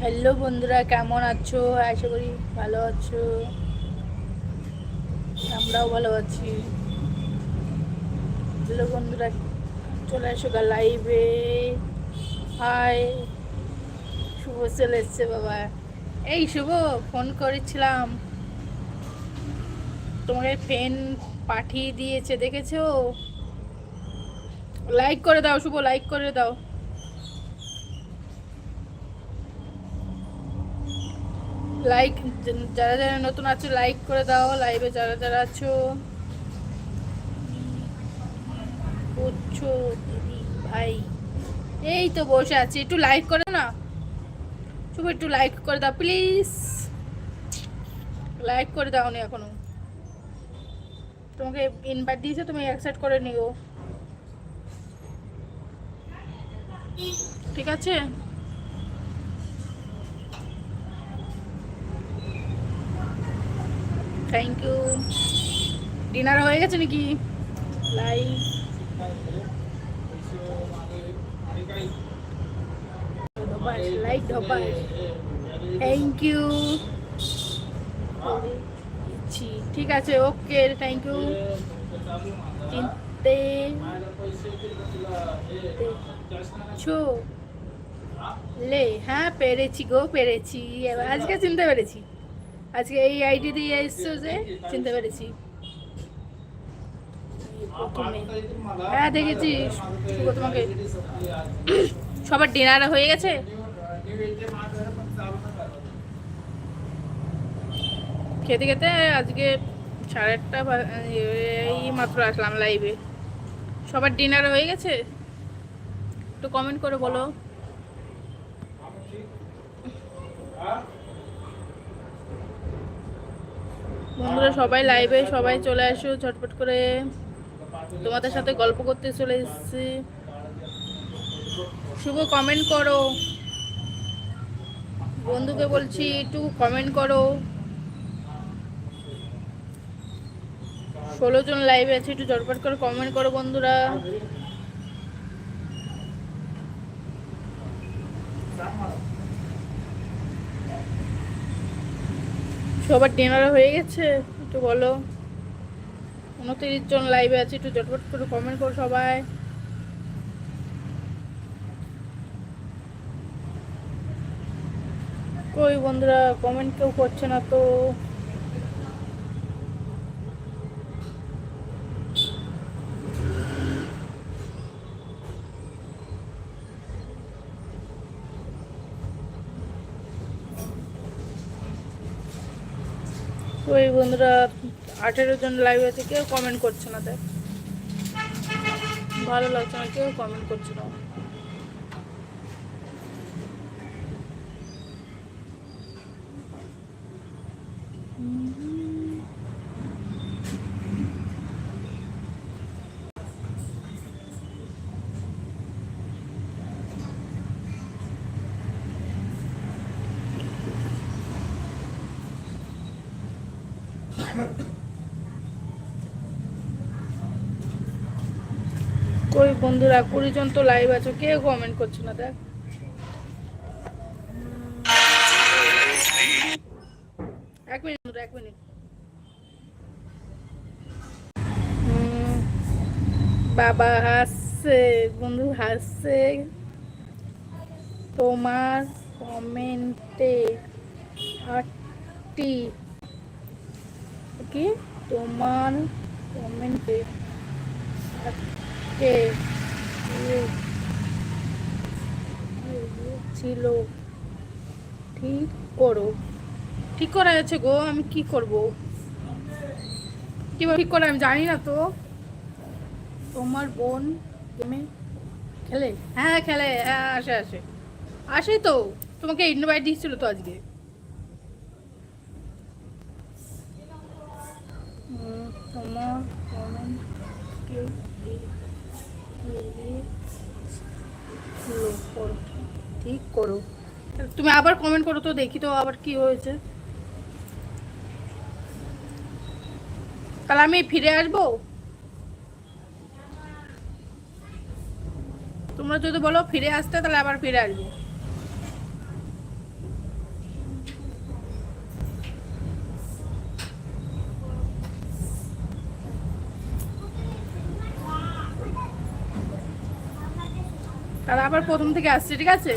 Hello বন্ধুরা, কেমন আছো? আশা করি ভালো আছো। আমরাও ভালো আছি। হ্যালো বন্ধুরা, চলে এসো গা লাইভে হাই শুভ চলে এসছে বাবা। এই শুভ ফোন করেছিলাম। তোমাকে ফেন পাঠিয়ে দিয়েছে, দেখেছ? লাইক করে দাও শুভ লাইক করে দাও। লাইক যারা যারা নতুন আছো লাইক করে দাও। লাইভে যারা যারা আছো ভাই। এই তো বসে আছি। একটু লাইক করো না। শুভ, একটু লাইক করে দাও প্লিজ লাইক করে দাও নি এখনও। তোমাকে ইনভাইট দিয়েছে, তুমি অ্যাকসেপ্ট করে নিও। ঠিক আছে? থ্যাংক ইউ ডিনার হয়ে গেছে নাকি? লাইক লাইক থ্যাংক ইউ ঠিক আছে ওকে থ্যাংক ইউ চিনতে ছো লে হ্যাঁ পেরেছি গো, পেরেছি। আজকে চিনতে পেরেছি। আজকে এই আইডি দিয়ে এসছো যে চিনতে পেরেছি। হ্যাঁ দেখেছি। তোমাকে। সবার ডিনার হয়ে গেছে? খেতে খেতে আজকে সাড়ে আটটা এই মাত্র আসলাম লাইভে সবার ডিনার হয়ে গেছে? একটু কমেন্ট করে বলো। বন্ধুরা, সবাই লাইভে সবাই চলে আসো, ঝটপট করে তোমাদের সাথে গল্প করতে চলে এসেছি। শুভ কমেন্ট করো। বন্ধুকে বলছি, একটু কমেন্ট করো। ষোলো জন লাইভে আছে, একটু ঝটপট করে কমেন্ট করো বন্ধুরা। সবার ডিনার হয়ে গেছে, একটু বলো। উনত্রিশ জন লাইভে আছে, একটু জটপট করে কমেন্ট করো সবাই। কই বন্ধুরা কমেন্ট কেউ করছে না তো? ওই বন্ধুরা আঠেরো জন লাইভ আছে, কেউ কমেন্ট করছে না, দেখ। ভালো লাগছে না, কেউ কমেন্ট করছে না। কই বন্ধুরা কুড়ি জন তো লাইভ আছে কেউ কমেন্ট করছে না, দেখ। এক মিনিট এক মিনিট। বাবা হাসছে, বন্ধু হাসছে। তোমার কমেন্টে আটটি কি তোমার কমেন্টে ছিল। ঠিক করো। ঠিক করা আছে গো, আমি কি করব? কি ঠিক করে, আমি জানি না তো। তোমার বোন গেমে খেলে? হ্যাঁ খেলে। হ্যাঁ আসে আসে। আসে তো। তোমাকে ইনভাইট দিচ্ছিল তো আজকে। তোমার কমেন্ট কে করো ঠিক করো। তুমি আবার কমেন্ট করো তো, দেখি তো আবার কি হয়েছে। তাহলে আমি ফিরে আসব? তোমরা যদি বলো ফিরে আসতে, তাহলে আবার ফিরে আসব। তারা আবার প্রথম থেকে আসছে ঠিক আছে?